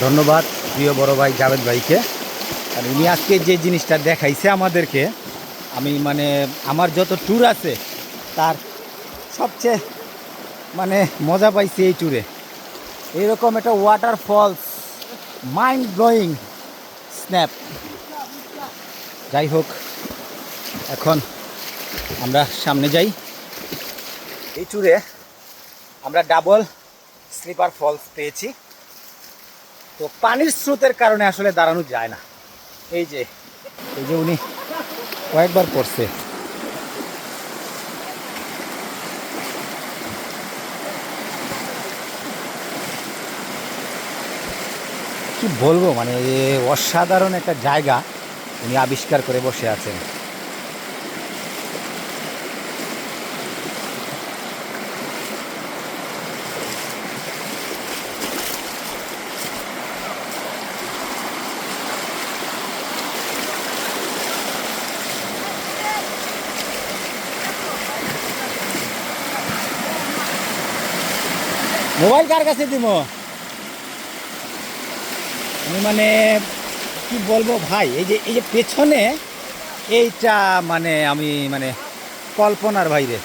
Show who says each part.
Speaker 1: ধন্যবাদ প্রিয় বড় ভাই জাভেদ ভাইকে। আর উনি আজকে যে জিনিসটা দেখাইছে আমাদেরকে, আমি মানে আমার যত ট্যুর আছে, তার সবচেয়ে মানে মজা পাইছি এই ট্যুরে এইরকম একটা water false mind blowing snap যাই হোক, এখন আমরা সামনে যাই। এই ট্যুরে আমরা ডাবল স্লিপার ফলস পেয়েছি। তো পানির স্রোতের কারণে আসলে দাঁড়ানো যায় না। এই যে এই যে উনি কয়েকবার পড়ছে। কি বলব মানে অসাধারণ একটা জায়গা উনি আবিষ্কার করে বসে আছেন। মোবাইল কার কাছে দিব আমি মানে কি বলব ভাই, এই যে এই যে পেছনে, এইটা মানে আমি মানে কল্পনার বাইরে।